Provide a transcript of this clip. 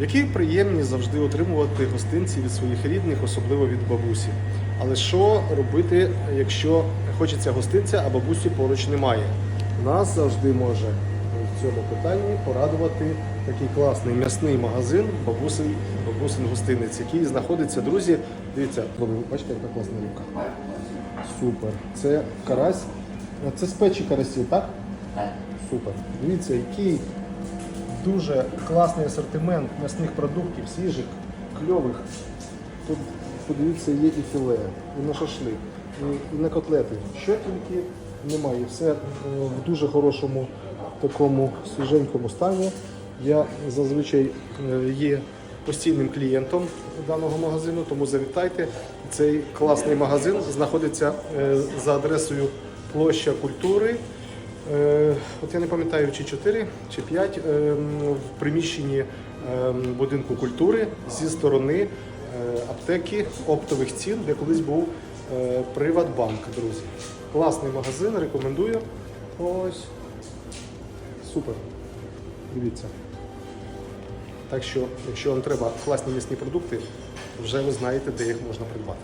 які приємні завжди отримувати гостинці від своїх рідних, особливо від бабусі. Але що робити, якщо хочеться гостинця, а бабусі поруч немає? Нас завжди може в цьому питанні порадувати такий класний м'ясний магазин бабусин, бабусин гостинець, який знаходиться, друзі. Дивіться, бачите, яка класна рибка. Супер. Це карась. Це з печі карасів, так? Супер. Дивіться, який дуже класний асортимент м'ясних продуктів, свіжих, кльових. Тут, подивіться, є і філе, і на шашлик, і, на котлети. Що тільки немає. Все е, в дуже хорошому такому свіженькому стані. Я зазвичай е, є постійним клієнтом даного магазину, тому завітайте. Цей класний магазин знаходиться е, за адресою площа культури. Е, От я не пам'ятаю, чи 4, чи 5 в приміщенні ем, будинку культури зі сторони е, аптеки оптових цін, де колись був е, Приватбанк, друзі. Класний магазин, рекомендую. Ось. Супер. Дивіться. Так що, якщо вам треба класні м'ясні продукти, вже ви знаєте, де їх можна придбати.